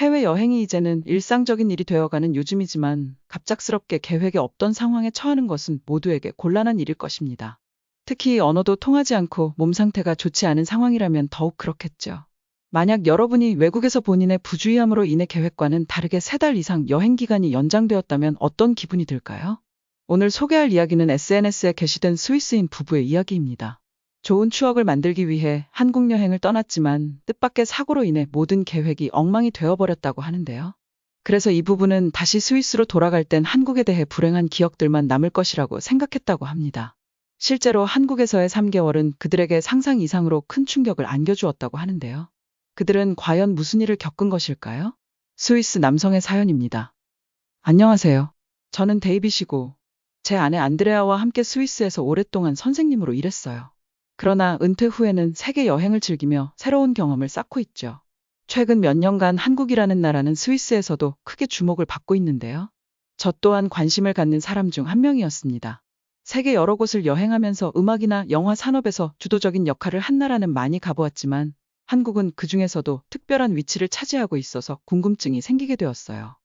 해외여행이 이제는 일상적인 일이 되어가는 요즘이지만 갑작스럽게 계획에 없던 상황에 처하는 것은 모두에게 곤란한 일일 것입니다. 특히 언어도 통하지 않고 몸 상태가 좋지 않은 상황이라면 더욱 그렇겠죠. 만약 여러분이 외국에서 본인의 부주의함으로 인해 계획과는 다르게 세달 이상 여행 기간이 연장되었다면 어떤 기분이 들까요? 오늘 소개할 이야기는 SNS에 게시된 스위스인 부부의 이야기입니다. 좋은 추억을 만들기 위해 한국 여행을 떠났지만 뜻밖의 사고로 인해 모든 계획이 엉망이 되어버렸다고 하는데요. 그래서 이 부부는 다시 스위스로 돌아갈 땐 한국에 대해 불행한 기억들만 남을 것이라고 생각했다고 합니다. 실제로 한국에서의 3개월은 그들에게 상상 이상으로 큰 충격을 안겨주었다고 하는데요. 그들은 과연 무슨 일을 겪은 것일까요? 스위스 남성의 사연입니다. 안녕하세요. 저는 데이빗이고 제 아내 안드레아와 함께 스위스에서 오랫동안 선생님으로 일했어요. 그러나 은퇴 후에는 세계 여행을 즐기며 새로운 경험을 쌓고 있죠. 최근 몇 년간 한국이라는 나라는 스위스에서도 크게 주목을 받고 있는데요. 저 또한 관심을 갖는 사람 중 한 명이었습니다. 세계 여러 곳을 여행하면서 음악이나 영화 산업에서 주도적인 역할을 한 나라는 많이 가보았지만 한국은 그 중에서도 특별한 위치를 차지하고 있어서 궁금증이 생기게 되었어요.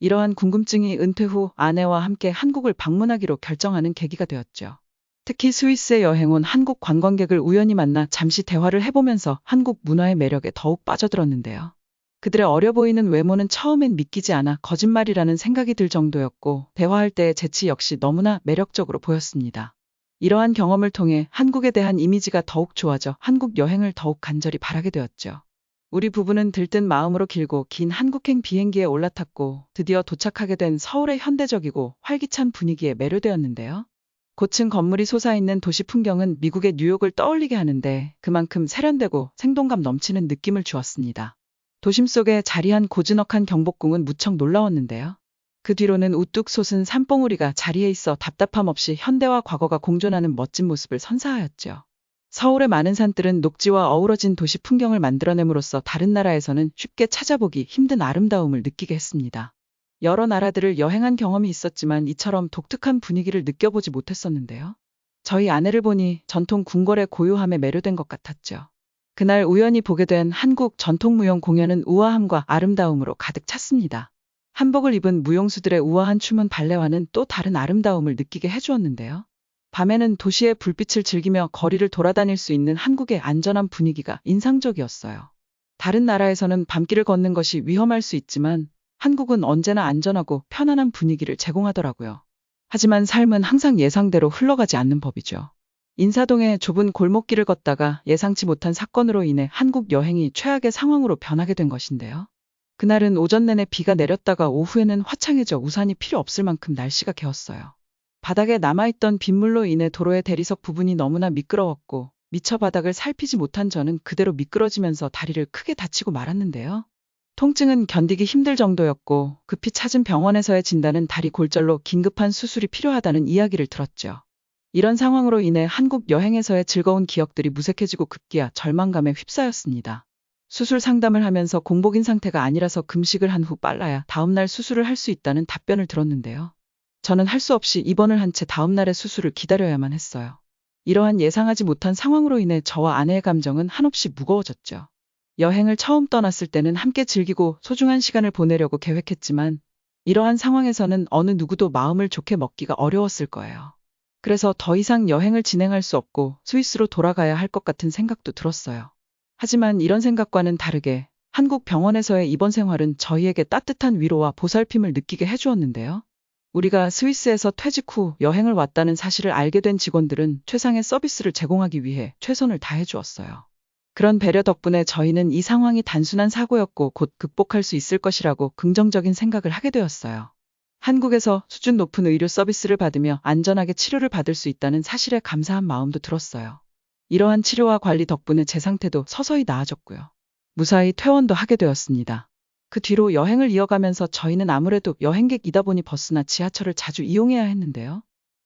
이러한 궁금증이 은퇴 후 아내와 함께 한국을 방문하기로 결정하는 계기가 되었죠. 특히 스위스에 여행 온 한국 관광객을 우연히 만나 잠시 대화를 해보면서 한국 문화의 매력에 더욱 빠져들었는데요. 그들의 어려 보이는 외모는 처음엔 믿기지 않아 거짓말이라는 생각이 들 정도였고 대화할 때의 재치 역시 너무나 매력적으로 보였습니다. 이러한 경험을 통해 한국에 대한 이미지가 더욱 좋아져 한국 여행을 더욱 간절히 바라게 되었죠. 우리 부부는 들뜬 마음으로 길고 긴 한국행 비행기에 올라탔고 드디어 도착하게 된 서울의 현대적이고 활기찬 분위기에 매료되었는데요. 고층 건물이 솟아있는 도시 풍경은 미국의 뉴욕을 떠올리게 하는데 그만큼 세련되고 생동감 넘치는 느낌을 주었습니다. 도심 속에 자리한 고즈넉한 경복궁은 무척 놀라웠는데요. 그 뒤로는 우뚝 솟은 산봉우리가 자리에 있어 답답함 없이 현대와 과거가 공존하는 멋진 모습을 선사하였죠. 서울의 많은 산들은 녹지와 어우러진 도시 풍경을 만들어냄으로써 다른 나라에서는 쉽게 찾아보기 힘든 아름다움을 느끼게 했습니다. 여러 나라들을 여행한 경험이 있었지만 이처럼 독특한 분위기를 느껴보지 못했었는데요. 저희 아내를 보니 전통 궁궐의 고요함에 매료된 것 같았죠. 그날 우연히 보게 된 한국 전통 무용 공연은 우아함과 아름다움으로 가득 찼습니다. 한복을 입은 무용수들의 우아한 춤은 발레와는 또 다른 아름다움을 느끼게 해주었는데요. 밤에는 도시의 불빛을 즐기며 거리를 돌아다닐 수 있는 한국의 안전한 분위기가 인상적이었어요. 다른 나라에서는 밤길을 걷는 것이 위험할 수 있지만 한국은 언제나 안전하고 편안한 분위기를 제공하더라고요. 하지만 삶은 항상 예상대로 흘러가지 않는 법이죠. 인사동의 좁은 골목길을 걷다가 예상치 못한 사건으로 인해 한국 여행이 최악의 상황으로 변하게 된 것인데요. 그날은 오전 내내 비가 내렸다가 오후에는 화창해져 우산이 필요 없을 만큼 날씨가 개었어요. 바닥에 남아있던 빗물로 인해 도로의 대리석 부분이 너무나 미끄러웠고 미처 바닥을 살피지 못한 저는 그대로 미끄러지면서 다리를 크게 다치고 말았는데요. 통증은 견디기 힘들 정도였고 급히 찾은 병원에서의 진단은 다리 골절로 긴급한 수술이 필요하다는 이야기를 들었죠. 이런 상황으로 인해 한국 여행에서의 즐거운 기억들이 무색해지고 급기야 절망감에 휩싸였습니다. 수술 상담을 하면서 공복인 상태가 아니라서 금식을 한 후 빨라야 다음날 수술을 할 수 있다는 답변을 들었는데요. 저는 할 수 없이 입원을 한 채 다음날의 수술을 기다려야만 했어요. 이러한 예상하지 못한 상황으로 인해 저와 아내의 감정은 한없이 무거워졌죠. 여행을 처음 떠났을 때는 함께 즐기고 소중한 시간을 보내려고 계획했지만 이러한 상황에서는 어느 누구도 마음을 좋게 먹기가 어려웠을 거예요. 그래서 더 이상 여행을 진행할 수 없고 스위스로 돌아가야 할 것 같은 생각도 들었어요. 하지만 이런 생각과는 다르게 한국 병원에서의 입원 생활은 저희에게 따뜻한 위로와 보살핌을 느끼게 해주었는데요. 우리가 스위스에서 퇴직 후 여행을 왔다는 사실을 알게 된 직원들은 최상의 서비스를 제공하기 위해 최선을 다해 주었어요. 그런 배려 덕분에 저희는 이 상황이 단순한 사고였고 곧 극복할 수 있을 것이라고 긍정적인 생각을 하게 되었어요. 한국에서 수준 높은 의료 서비스를 받으며 안전하게 치료를 받을 수 있다는 사실에 감사한 마음도 들었어요. 이러한 치료와 관리 덕분에 제 상태도 서서히 나아졌고요. 무사히 퇴원도 하게 되었습니다. 그 뒤로 여행을 이어가면서 저희는 아무래도 여행객이다 보니 버스나 지하철을 자주 이용해야 했는데요.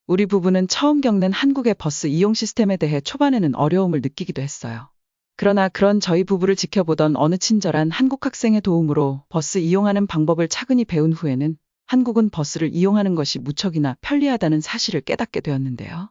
우리 부부는 처음 겪는 한국의 버스 이용 시스템에 대해 초반에는 어려움을 느끼기도 했어요. 그러나 그런 저희 부부를 지켜보던 어느 친절한 한국 학생의 도움으로 버스 이용하는 방법을 차근히 배운 후에는 한국은 버스를 이용하는 것이 무척이나 편리하다는 사실을 깨닫게 되었는데요.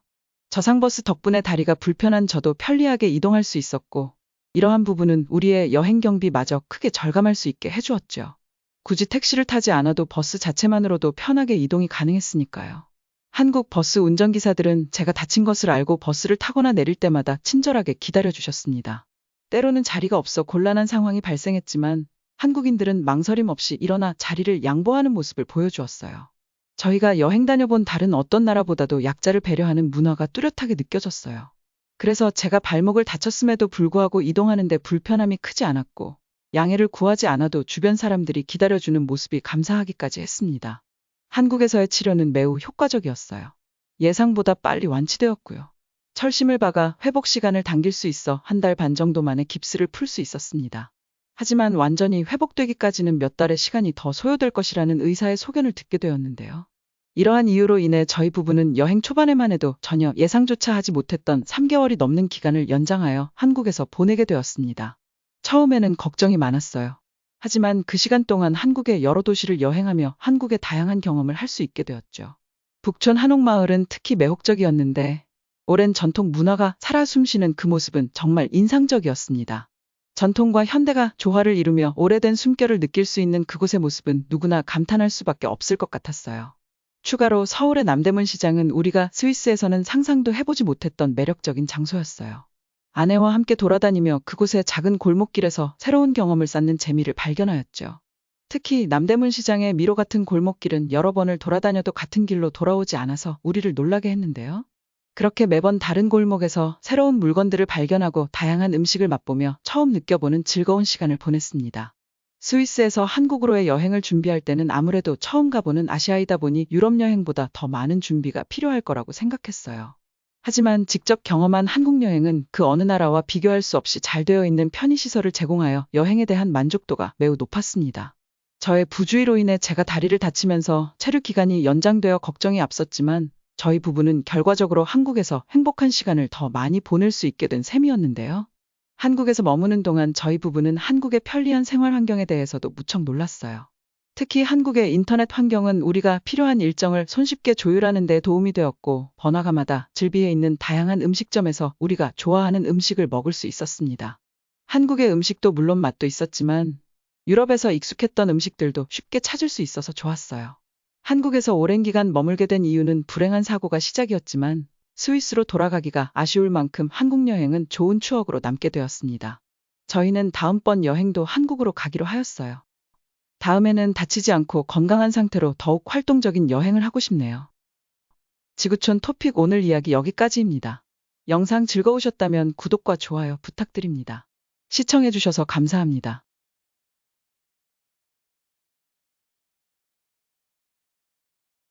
저상버스 덕분에 다리가 불편한 저도 편리하게 이동할 수 있었고, 이러한 부분은 우리의 여행 경비마저 크게 절감할 수 있게 해주었죠. 굳이 택시를 타지 않아도 버스 자체만으로도 편하게 이동이 가능했으니까요. 한국 버스 운전기사들은 제가 다친 것을 알고 버스를 타거나 내릴 때마다 친절하게 기다려 주셨습니다. 때로는 자리가 없어 곤란한 상황이 발생했지만 한국인들은 망설임 없이 일어나 자리를 양보하는 모습을 보여주었어요. 저희가 여행 다녀본 다른 어떤 나라보다도 약자를 배려하는 문화가 뚜렷하게 느껴졌어요. 그래서 제가 발목을 다쳤음에도 불구하고 이동하는데 불편함이 크지 않았고 양해를 구하지 않아도 주변 사람들이 기다려주는 모습이 감사하기까지 했습니다. 한국에서의 치료는 매우 효과적이었어요. 예상보다 빨리 완치되었고요. 철심을 박아 회복 시간을 당길 수 있어 한 달 반 정도 만에 깁스를 풀 수 있었습니다. 하지만 완전히 회복되기까지는 몇 달의 시간이 더 소요될 것이라는 의사의 소견을 듣게 되었는데요. 이러한 이유로 인해 저희 부부는 여행 초반에만 해도 전혀 예상조차 하지 못했던 3개월이 넘는 기간을 연장하여 한국에서 보내게 되었습니다. 처음에는 걱정이 많았어요. 하지만 그 시간 동안 한국의 여러 도시를 여행하며 한국의 다양한 경험을 할 수 있게 되었죠. 북촌 한옥마을은 특히 매혹적이었는데 오랜 전통 문화가 살아 숨쉬는 그 모습은 정말 인상적이었습니다. 전통과 현대가 조화를 이루며 오래된 숨결을 느낄 수 있는 그곳의 모습은 누구나 감탄할 수밖에 없을 것 같았어요. 추가로 서울의 남대문 시장은 우리가 스위스에서는 상상도 해보지 못했던 매력적인 장소였어요. 아내와 함께 돌아다니며 그곳의 작은 골목길에서 새로운 경험을 쌓는 재미를 발견하였죠. 특히 남대문 시장의 미로 같은 골목길은 여러 번을 돌아다녀도 같은 길로 돌아오지 않아서 우리를 놀라게 했는데요. 그렇게 매번 다른 골목에서 새로운 물건들을 발견하고 다양한 음식을 맛보며 처음 느껴보는 즐거운 시간을 보냈습니다. 스위스에서 한국으로의 여행을 준비할 때는 아무래도 처음 가보는 아시아이다 보니 유럽 여행보다 더 많은 준비가 필요할 거라고 생각했어요. 하지만 직접 경험한 한국 여행은 그 어느 나라와 비교할 수 없이 잘 되어 있는 편의시설을 제공하여 여행에 대한 만족도가 매우 높았습니다. 저의 부주의로 인해 제가 다리를 다치면서 체류 기간이 연장되어 걱정이 앞섰지만 저희 부부는 결과적으로 한국에서 행복한 시간을 더 많이 보낼 수 있게 된 셈이었는데요. 한국에서 머무는 동안 저희 부부는 한국의 편리한 생활 환경에 대해서도 무척 놀랐어요. 특히 한국의 인터넷 환경은 우리가 필요한 일정을 손쉽게 조율하는 데 도움이 되었고 번화가마다 즐비해 있는 다양한 음식점에서 우리가 좋아하는 음식을 먹을 수 있었습니다. 한국의 음식도 물론 맛도 있었지만 유럽에서 익숙했던 음식들도 쉽게 찾을 수 있어서 좋았어요. 한국에서 오랜 기간 머물게 된 이유는 불행한 사고가 시작이었지만 스위스로 돌아가기가 아쉬울 만큼 한국 여행은 좋은 추억으로 남게 되었습니다. 저희는 다음번 여행도 한국으로 가기로 하였어요. 다음에는 다치지 않고 건강한 상태로 더욱 활동적인 여행을 하고 싶네요. 지구촌 토픽 오늘 이야기 여기까지입니다. 영상 즐거우셨다면 구독과 좋아요 부탁드립니다. 시청해주셔서 감사합니다.